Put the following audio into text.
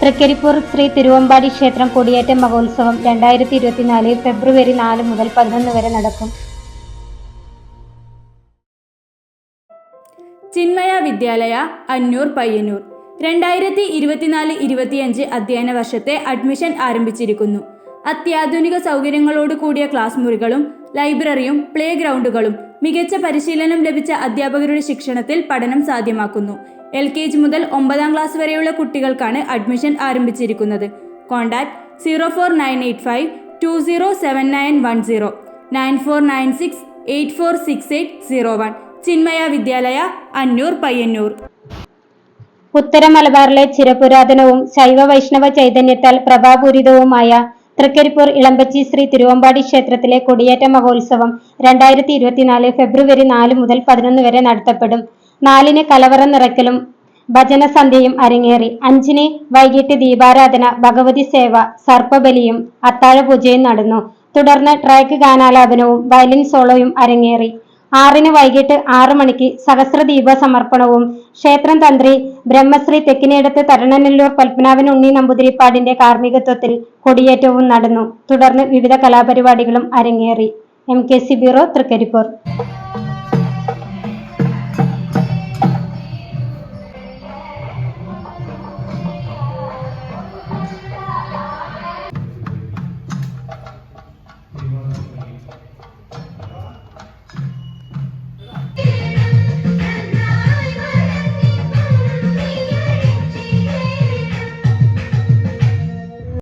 തൃക്കരിപ്പൂർ ശ്രീ തിരുവമ്പാടി ക്ഷേത്രം കൊടിയേറ്റ മഹോത്സവം രണ്ടായിരത്തി ഇരുപത്തിനാല് ഫെബ്രുവരി നാല് മുതൽ പതിനൊന്ന് വരെ നടക്കും. ചിന്മയ വിദ്യാലയ അന്നൂർ പയ്യന്നൂർ. രണ്ടായിരത്തി ഇരുപത്തിനാല് ഇരുപത്തിയഞ്ച് അധ്യയന വർഷത്തെ അഡ്മിഷൻ ആരംഭിച്ചിരിക്കുന്നു. അത്യാധുനിക സൗകര്യങ്ങളോട് കൂടിയ ക്ലാസ് മുറികളും ലൈബ്രറിയും പ്ലേ ഗ്രൗണ്ടുകളും മികച്ച പരിശീലനം ലഭിച്ച അധ്യാപകരുടെ ശിക്ഷണത്തിൽ പഠനം സാധ്യമാക്കുന്നു. എൽ കെ ജി മുതൽ ഒമ്പതാം ക്ലാസ് വരെയുള്ള കുട്ടികൾക്കാണ് അഡ്മിഷൻ ആരംഭിച്ചിരിക്കുന്നത്. Contact zero four nine eight five two zero seven nine one zero nine four nine six eight four six eight zero one. Chinmaya Vidyalaya Annur Payyanur. ഉത്തര മലബാറിലെ ചിരപുരാതനവും ശൈവ വൈഷ്ണവ ചൈതന്യത്താൽ പ്രഭാപൂരിതവുമായ തൃക്കരിപ്പൂർ ഇളമ്പച്ചി ശ്രീ തിരുവമ്പാടി ക്ഷേത്രത്തിലെ കൊടിയേറ്റ മഹോത്സവം രണ്ടായിരത്തി ഇരുപത്തിനാല് ഫെബ്രുവരി നാല് മുതൽ പതിനൊന്ന് വരെ നടത്തപ്പെടും. നാലിന് കലവറ നിറയ്ക്കലും ഭജനസന്ധ്യയും അരങ്ങേറി. അഞ്ചിന് വൈകിട്ട് ദീപാരാധന ഭഗവതി സേവ സർപ്പബലിയും അത്താഴപൂജയും നടന്നു. തുടർന്ന് ട്രാക്ക് ഗാനാലാപനവും വയലിൻ സോളോയും അരങ്ങേറി. ആറിന് വൈകിട്ട് ആറു മണിക്ക് സഹസ്രദീപ സമർപ്പണവും ക്ഷേത്രം തന്ത്രി ബ്രഹ്മശ്രീ തെക്കിനേടത്ത് തരണനെല്ലൂർ പത്മനാഭൻ ഉണ്ണി നമ്പൂതിരിപ്പാടിന്റെ കാർമ്മികത്വത്തിൽ കൊടിയേറ്റവും നടന്നു. തുടർന്ന് വിവിധ കലാപരിപാടികളും അരങ്ങേറി. M K C bureau Thrikkaripur.